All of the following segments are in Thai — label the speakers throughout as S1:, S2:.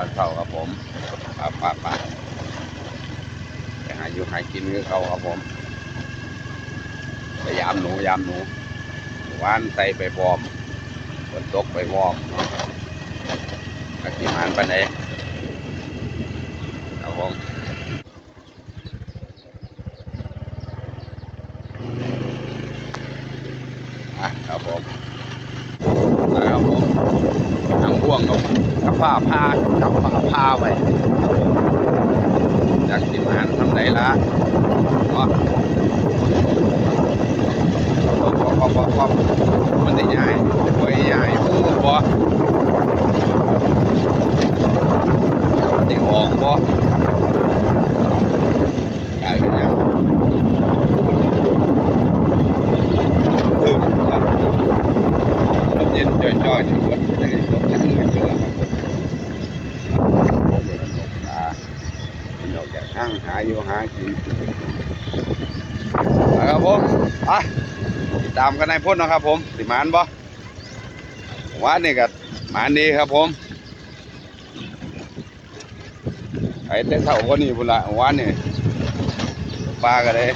S1: อนเช้าครับผมปลาปลาปลาไปหาอยู่หากินคือเขาครับผมพยายามหนูยามหนูหวานใส่ไปพร้อมฝนตกไปพร้อมนาะอากิมานปันไหนครับผมอะครับผมนะครับผม ห่วงกับกับผ้าผ้ากับผ้าผ้าไว้จากสิมานทำไหนละเนาะพอพอพอมันได้ใหญ่ไว้ใหญ่โอ้บ่ได้ออกบ่ใหญ่เป็นยังถึงครับลมเย็นจ้อยๆอยู่บนได้ลมยังไม่เจอครับผมอ่าเป็นดอกจากห้างหาอยู่หากิ นะครับผมไปติดตามกันในพ่นนะครับ ผมสิมานบ่วานนี่ก็หมานดีครับผมไอ้แต่เท่าคนนี้พุ่นละวานนี่ปลาก็เลย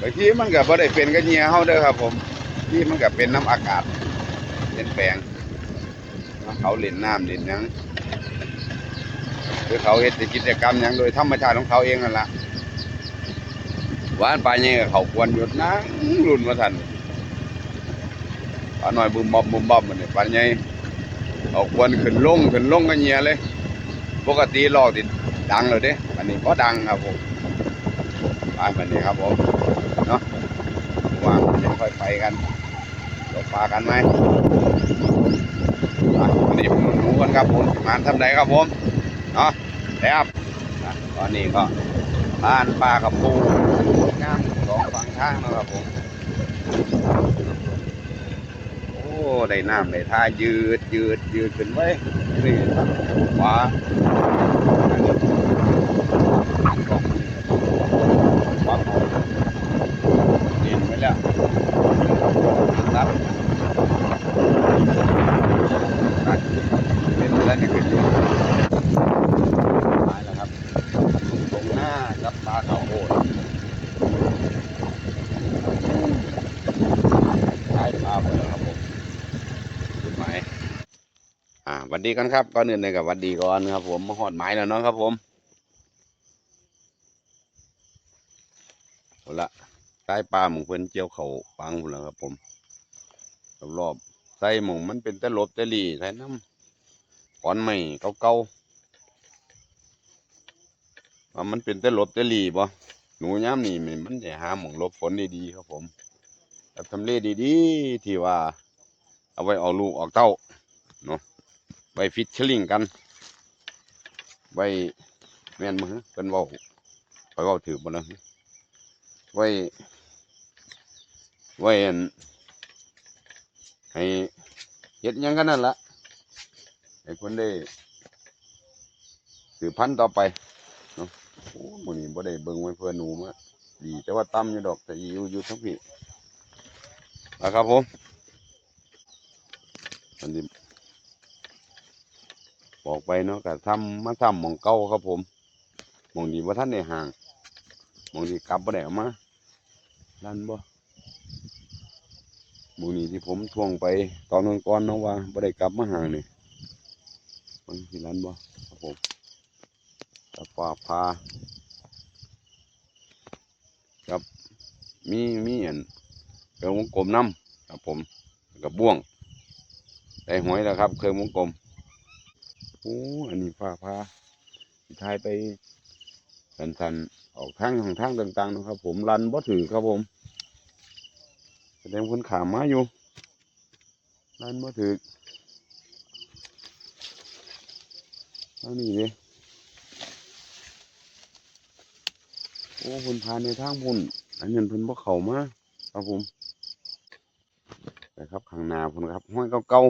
S1: บางทีมันก็บ่ได้เป็นกระเนียเฮาเด้อครับ ผมที่มันก็เป็นน้ำอากาศเปลี่ยนแปลงเขาเล่นน้ำเล่นยังือเขาเฮ็ดกิจกรรมหยังโดยธรรมชาติของเขาเองนั่นละหวานปลาเนี่ยเขาควรหยุดนะรุ่นมาทันปลาหน่อยบุมบอมบุมบอมมันนี่ปลาเนี่ยเขาควรขึ้นลงขึ้นลงกันเงียเลย ปกติลอกติดดังเลยเด้อันนี้ก็ดังครับผมปลาแบบนี้ครับผมเนาะวางค่อยไปกันตกปลากันไหมไปวันนี้ผมหนูกันครับผมงานทำไดครับผม เนาะแล้วตอนนี้ก็บ้านปลากับปูงามสองฝั่งทางนะครับผม โอ้ได้น้ำได้ท่ายืดยืดยืดขึ้นไว้นี่ครับขวาปั๊บเห็นไว้แล้วครับตัดเป็นแล้วนี่ขึ้นอยู่ตายแล้วครับ ต รับปลาเขาโหดใช่ปลาไปแล้วครับผมจุดหมายอ่าวันดีกันครับก่อนอื่นเลยกับวันดีก่อนครับผมมาหอดหมายแล้วน้องครับผมเอาละใต้ปลาหมองเพิ่นเจียวเขาฟังหมดแล้วครับผมรอบๆใส่หมองมันเป็นแต่ลบแต่ลีใส่น้ำก้อนไม้เก่าๆ ว่ามันเป็นแต่ลบแต่หลีบ่หนูย้ำนี่มันมันจะหาหมองลบฝนดีๆครับผมแบบทำเลดีๆที่ว่า เอาไว้เอาลูกออกเต้าเนาะไว้ฟิชเชลิงกันไว้แม่นมือเป็นว่าไปเว่าถือบ่นะไว้ไว้ให้เฮ็ดยังกันนั่นละให้คนได้สืบพันธุ์ต่อไป โมื้นี้บ่ได้เบิ่งไว้เพื่อหนูมาดีแต่ว่าต่ำอยู่ดอกแต่อยู่อยู่ทั้งพี่นะครับผมอันนี้บอกไปเนาะก็ทำมาทำมองเก่าครับผมมองนี้ว่าท่านในห่างมองนี้กลับบ่ได้มานั่นบ่มองนี้ที่ผมทวงไปตอนนอนก่อนๆเนาะว่าบ่ได้กลับมาห่างนี่เบิ่งที่นั่นบ่ครับผมตะฟ้าพา ครับ มีมีอันเครื่องวงกลมน้ำครับ ผมกับบ่วงได้หอยแล้วครับ เครื่องวงกลมโอ้อันนี้ฟ้าพาทายไปสันๆออกทางทางทางต่างๆนะครับ ผมรันบ่ถือครับผมแสดงคนขามมาอยู่รันบ่ถือเท่านี้เลย โอ้คนพานในทางพุ่น อันนี้เพิ่นบ่เข้ามาครับผมแต่ครับข้างหน้าพุ่นครับห้อยเก่า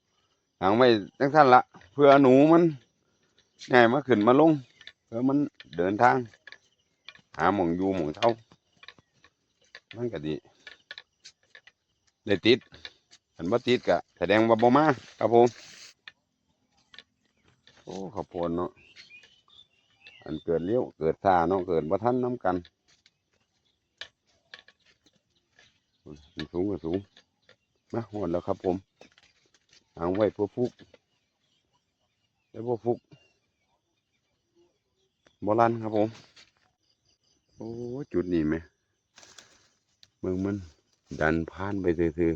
S1: ๆทางไว้จังซั่นละเพื่อหนูมันง่ายมาขึ้นมาลงเพื่อมันเดินทาง หาหม่องอยู่หม่องเท่ามันก็ดีได้ติดอันบ่ติดก็แสดงว่าบ่มาครับผมโอ้ข้าวโพดเนาะ อันเกิดเลี้ยวเกิดซาเนาะเกิดบ่ทันน้ำกันสูงก็สูงนะหมดแล้วครับผมหางไว้พื่อฟุกแล้วพวกฟุกบอลันครับผม โอ้จุดนี้ไหมเมืองมันดันผ่านไปซื่อ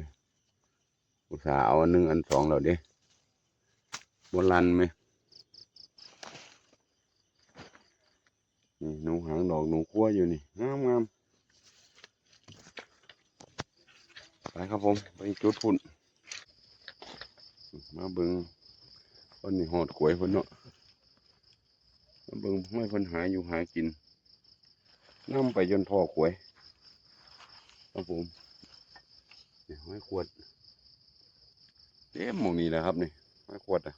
S1: ๆอุตส่าห์เอาอันหนึ่งอันสองแล้วเด้บอลันไหม นี่หนูหางดอกหนูกั้วอยู่นี่งามงามไปครับผม ไปจุดพุ่น มาเบิงคนนี่หอดขวยเพิ่นเนาะมาเบิงไม่เพิ่นหาอยู่หากินนํไปจนพ่อขวยครับผมนี่ไม้ขวดเต็มหมองนี้แหละครับนี่ไม้ขวดอะ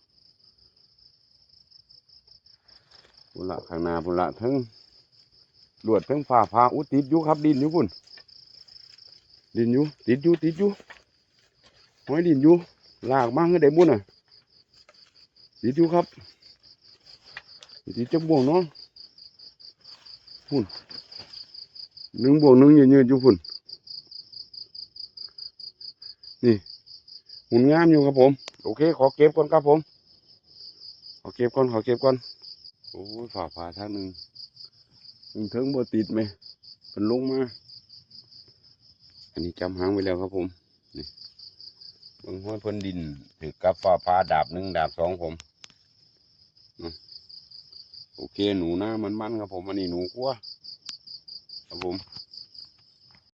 S1: พุละข้างหน้าพุละทั้งลวดทั้งฟ้าพาอุติดอยู่ครับ ดินอยู่พุ่นดินอยู่ติดอยู่ติดอยู่ห้อยดินอยู่ลากมาให้ได้บุญอะดีดูครับติดจักบ่วงเนาะพุ่นหนึ่งบ่วงหนึ่งยืนๆอยู่พุ่นนี่หุ่นงามอยู่ครับผม โอเค ขอเก็บก่อนครับผม ขอเก็บก่อนขอเก็บก่อน โอ้ยฝ่าผ่าท่านหนึ่งมึงเถิงบ่ติดไหมเป็นลงมา อันนี้จำหางไว้แล้วครับผม นี่มึงห้อยพิ่นดินถือกับฝ่าพาดาบหนึ่งดาบสองผม โอเคหนูหน้ามันมันครับผม อันนี้หนูกัวครับผม